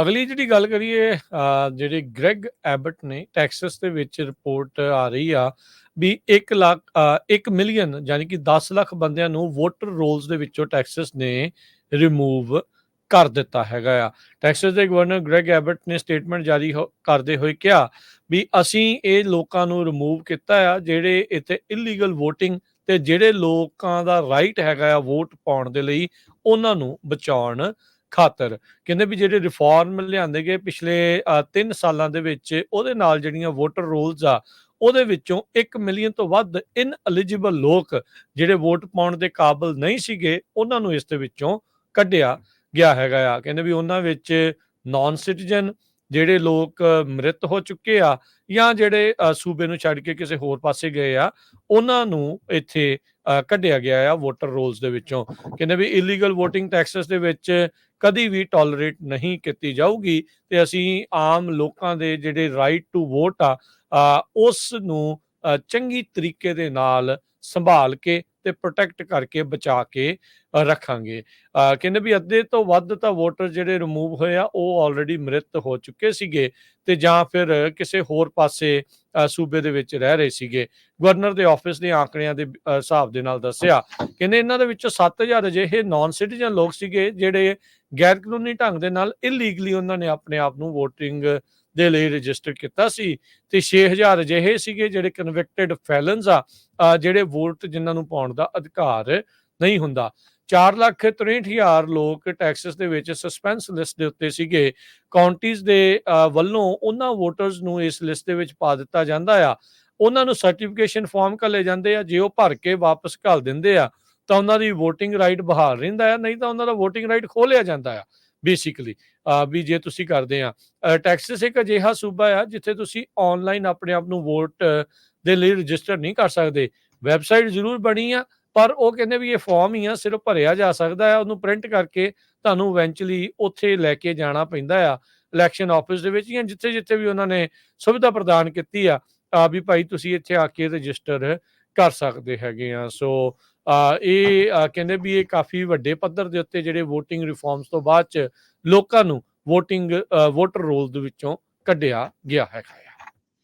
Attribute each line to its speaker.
Speaker 1: ਅਗਲੀ ਜਿਹੜੀ ਗੱਲ ਕਰੀਏ ਜਿਹੜੇ ਗ੍ਰੈਗ ਐਬਟ ਨੇ ਟੈਕਸਸ ਦੇ ਵਿੱਚ ਰਿਪੋਰਟ ਆ ਰਹੀ ਆ ਵੀ 1 ਲੱਖ 1 ਮਿਲੀਅਨ ਯਾਨੀ ਕਿ 10 ਲੱਖ ਬੰਦਿਆਂ ਨੂੰ ਵੋਟਰ ਰੋਲਸ ਦੇ ਵਿੱਚੋਂ ਟੈਕਸਸ ਨੇ ਰਿਮੂਵ ਕਰ ਦਿੱਤਾ ਹੈਗਾ ਆ। ਟੈਕਸਸ ਦੇ ਗਵਰਨਰ ਗ੍ਰੈਗ ਐਬਟ ਨੇ ਸਟੇਟਮੈਂਟ ਜਾਰੀ ਹੋ- ਕਰਦੇ ਹੋਏ ਕਿਹਾ ਵੀ ਅਸੀਂ ਇਹ ਲੋਕਾਂ ਨੂੰ ਰਿਮੂਵ ਕੀਤਾ ਆ ਜਿਹੜੇ ਇੱਥੇ ਇਲੀਗਲ VOTING ਤੇ ਜਿਹੜੇ ਲੋਕਾਂ ਦਾ ਰਾਈਟ ਹੈਗਾ ਆ ਵੋਟ ਪਾਉਣ ਦੇ ਲਈ ਉਹਨਾਂ ਨੂੰ ਬਚਾਉਣ ਖਾਤਰ। ਕਹਿੰਦੇ ਵੀ ਜਿਹੜੇ ਰਿਫਾਰਮ ਲਿਆਂਦੇ ਗਏ ਪਿਛਲੇ 3 ਸਾਲਾਂ ਦੇ ਵਿੱਚ ਉਹਦੇ ਨਾਲ ਜਿਹੜੀਆਂ ਵੋਟਰ ਰੋਲਸ ਆ ਉਹਦੇ ਵਿੱਚੋਂ 1 ਮਿਲੀਅਨ ਤੋਂ ਵੱਧ ਇਨ ਐਲੀਜੀਬਲ ਲੋਕ ਜਿਹੜੇ ਵੋਟ ਪਾਉਣ ਦੇ ਕਾਬਿਲ ਨਹੀਂ ਸੀਗੇ ਉਹਨਾਂ ਨੂੰ ਇਸ ਦੇ ਵਿੱਚੋਂ ਕੱਢਿਆ ਗਿਆ ਹੈਗਾ ਆ। ਕਹਿੰਦੇ ਵੀ ਉਹਨਾਂ ਵਿੱਚ ਨਾਨ ਸਿਟੀਜ਼ਨ ਜਿਹੜੇ ਲੋਕ ਮ੍ਰਿਤ ਹੋ ਚੁੱਕੇ ਆ ਜਾਂ ਜਿਹੜੇ ਸੂਬੇ ਨੂੰ ਛੱਡ ਕੇ ਕਿਸੇ ਹੋਰ ਪਾਸੇ ਗਏ ਆ, ਉਹਨਾਂ ਨੂੰ ਇੱਥੇ ਕੱਢਿਆ ਗਿਆ ਆ ਵੋਟਰ ਰੋਲਸ ਦੇ ਵਿੱਚੋਂ। ਕਹਿੰਦੇ ਵੀ ਇਲੀਗਲ VOTING ਟੈਕਸਸ ਦੇ ਵਿੱਚ ਕਦੀ ਵੀ ਟੋਲਰੇਟ ਨਹੀਂ ਕੀਤੀ ਜਾਊਗੀ ਤੇ ਅਸੀਂ ਆਮ ਲੋਕਾਂ ਦੇ ਜਿਹੜੇ ਰਾਈਟ ਟੂ ਵੋਟ ਆ ਉਸ ਨੂੰ ਚੰਗੀ ਤਰੀਕੇ ਦੇ ਨਾਲ ਸੰਭਾਲ ਕੇ ਤੇ ਪ੍ਰੋਟੈਕਟ ਕਰਕੇ ਬਚਾ ਕੇ ਰੱਖਾਂਗੇ। ਕਹਿੰਦੇ ਵੀ ਅੱਧੇ ਤੋਂ ਵੱਧ ਤਾਂ ਵੋਟਰ ਜਿਹੜੇ ਰਿਮੂਵ ਹੋਏ ਆ, ਉਹ ਆਲਰੇਡੀ ਮ੍ਰਿਤ ਹੋ ਚੁੱਕੇ ਸੀਗੇ ਤੇ ਜਾਂ ਫਿਰ ਕਿਸੇ ਹੋਰ ਪਾਸੇ ਸੂਬੇ ਦੇ ਵਿੱਚ ਰਹਿ ਰਹੇ ਸੀਗੇ। ਗਵਰਨਰ ਦੇ ਆਫਿਸ ਦੇ ਆંકੜਿਆਂ ਦੇ ਹਿਸਾਬ ਦੇ ਨਾਲ ਦੱਸਿਆ। ਕਹਿੰਦੇ ਇਹਨਾਂ ਦੇ ਵਿੱਚੋਂ 7000 ਅਜਿਹੇ ਨਾਨ ਸਿਟੀਜ਼ਨ ਲੋਕ ਸੀਗੇ ਜਿਹੜੇ ਗੈਰ ਕਾਨੂੰਨੀ ਢੰਗ ਦੇ ਨਾਲ ਇਲੀਗਲੀ ਉਹਨਾਂ ਨੇ ਆਪਣੇ ਆਪ ਨੂੰ VOTING ਦੇ ਲਈ ਰਜਿਸਟਰ ਕੀਤਾ ਸੀ ਤੇ 6000 ਅਜਿਹੇ ਸੀਗੇ ਜਿਹੜੇ ਕਨਵਿਕਟਡ ਫੈਲਨਸ ਆ ਜਿਹੜੇ ਵੋਟ ਜਿਨ੍ਹਾਂ ਨੂੰ ਪਾਉਣ ਦਾ ਅਧਿਕਾਰ ਨਹੀਂ ਹੁੰਦਾ। 463000 ਲੋਕ ਟੈਕਸਸ ਦੇ ਵਿੱਚ ਸਸਪੈਂਸ ਲਿਸਟ ਦੇ ਉੱਤੇ ਸੀਗੇ। ਕਾਉਂਟੀਜ਼ ਦੇ ਅ, ਵੱਲੋਂ ਉਹਨਾਂ ਵੋਟਰਸ ਨੂੰ ਇਸ ਲਿਸਟ ਦੇ ਵਿੱਚ ਪਾ ਦਿੱਤਾ ਜਾਂਦਾ ਆ। ਉਹਨਾਂ ਨੂੰ ਸਰਟੀਫਿਕੇਸ਼ਨ ਫਾਰਮ ਘੱਲੇ ਜਾਂਦੇ ਆ ਜੇ ਉਹ ਭਰ ਕੇ ਵਾਪਸ ਘੱਲ ਦਿੰਦੇ ਆ। ਤਾਂ ਉਹਨਾਂ ਦੀ VOTING ਰਾਈਟ ਬਹਾਲ ਰਹਿੰਦਾ ਆ, ਨਹੀਂ ਤਾਂ ਉਹਨਾਂ ਦਾ VOTING ਰਾਈਟ ਖੋਲਿਆ ਜਾਂਦਾ ਆ ਬੇਸਿਕਲੀ ਵੀ ਜੇ ਤੁਸੀਂ ਕਰਦੇ ਆ ਟੈਕਸਸ ਇੱਕ ਅਜਿਹਾ ਸੂਬਾ ਆ ਜਿੱਥੇ ਤੁਸੀਂ ਆਨਲਾਈਨ ਆਪਣੇ ਆਪ ਨੂੰ ਵੋਟ ਦੇ ਲਈ ਰਜਿਸਟਰ ਨਹੀਂ ਕਰ ਸਕਦੇ। ਵੈਬਸਾਈਟ ਜ਼ਰੂਰ ਬਣੀ ਆ, ਪਰ ਉਹ ਕਹਿੰਦੇ ਵੀ ਇਹ ਫਾਰਮ ਹੀ ਆ, ਸਿਰਫ ਭਰਿਆ ਜਾ ਸਕਦਾ ਹੈ ਉਹਨੂੰ ਪ੍ਰਿੰਟ ਕਰਕੇ ਤੁਹਾਨੂੰ ਇਵੈਂਚੁਅਲੀ ਉੱਥੇ ਲੈ ਕੇ ਜਾਣਾ ਪੈਂਦਾ ਆ ਇਲੈਕਸ਼ਨ ਆਫਿਸ ਦੇ ਵਿੱਚ ਜਾਂ ਜਿੱਥੇ ਜਿੱਥੇ ਵੀ ਉਹਨਾਂ ਨੇ ਸੁਵਿਧਾ ਪ੍ਰਦਾਨ ਕੀਤੀ ਆ ਆ ਵੀ ਭਾਈ ਤੁਸੀਂ ਇੱਥੇ ਆ ਕੇ ਰਜਿਸਟਰ ਕਰ ਸਕਦੇ ਹੈਗੇ ਆ। ਸੋ ਇਹ ਕਹਿੰਦੇ ਵੀ ਇਹ ਕਾਫੀ ਵੱਡੇ ਪੱਧਰ ਦੇ ਉੱਤੇ ਜਿਹੜੇ VOTING ਰਿਫਾਰਮਸ ਤੋਂ ਬਾਅਦ ਚ ਲੋਕਾਂ ਨੂੰ VOTING ਵੋਟਰ ਰੋਲ ਦੇ ਵਿੱਚੋਂ ਕੱਢਿਆ ਗਿਆ ਹੈਗਾ ਆ